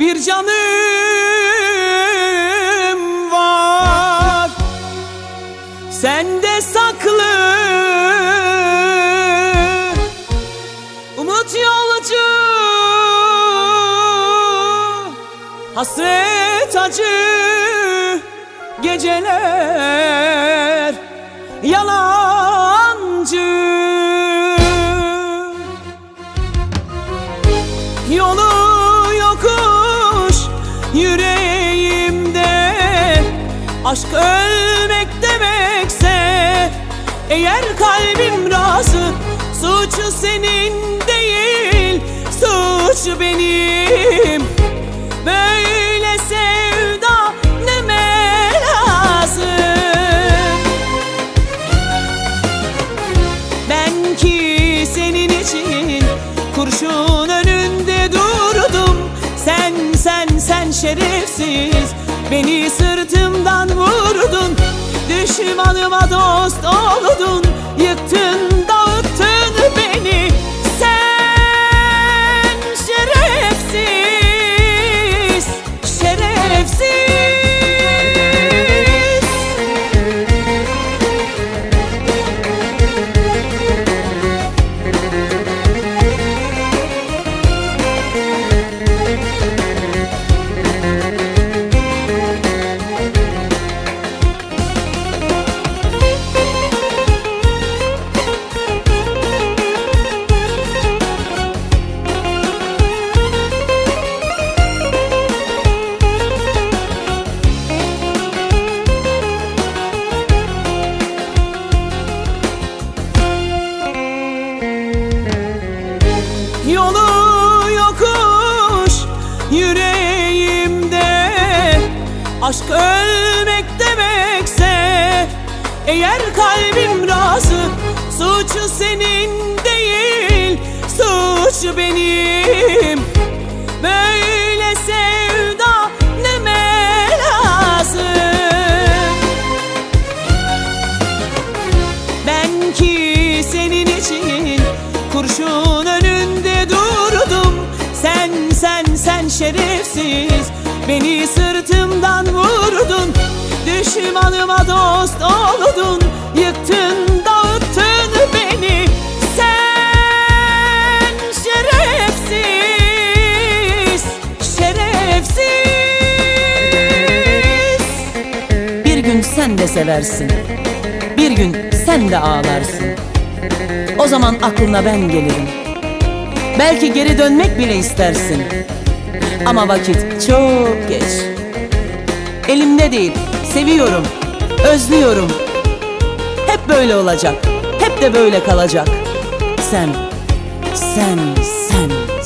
bir canım var. Sende saklı. Umut yolcu. Hasret acı. Geceler Yalancı. Yolu Aşk ölmek demekse Eğer kalbim razı Suç senin değil Suç benim. Böyle sevda neme lazım ben ki senin için kurşun önünde durdum. Sen sen sen şerefsiz beni sırtımdan vurdun Düşmanıma dost oldun. Yıktın Aşk ölmek demekse Eğer kalbim razı Suç senin değil Suç benim. Böyle sevda şerefsiz beni sırtımdan vurdun Düşmanıma dost oldun yıktın dağıttın beni Sen şerefsiz şerefsiz Bir gün sen de seversin bir gün sen de ağlarsın. O zaman aklına ben gelirim. Belki geri dönmek bile istersin. Ama vakit çok geç. Elimde değil, seviyorum, özlüyorum. Hep böyle olacak, hep de böyle kalacak. Sen, sen, sen.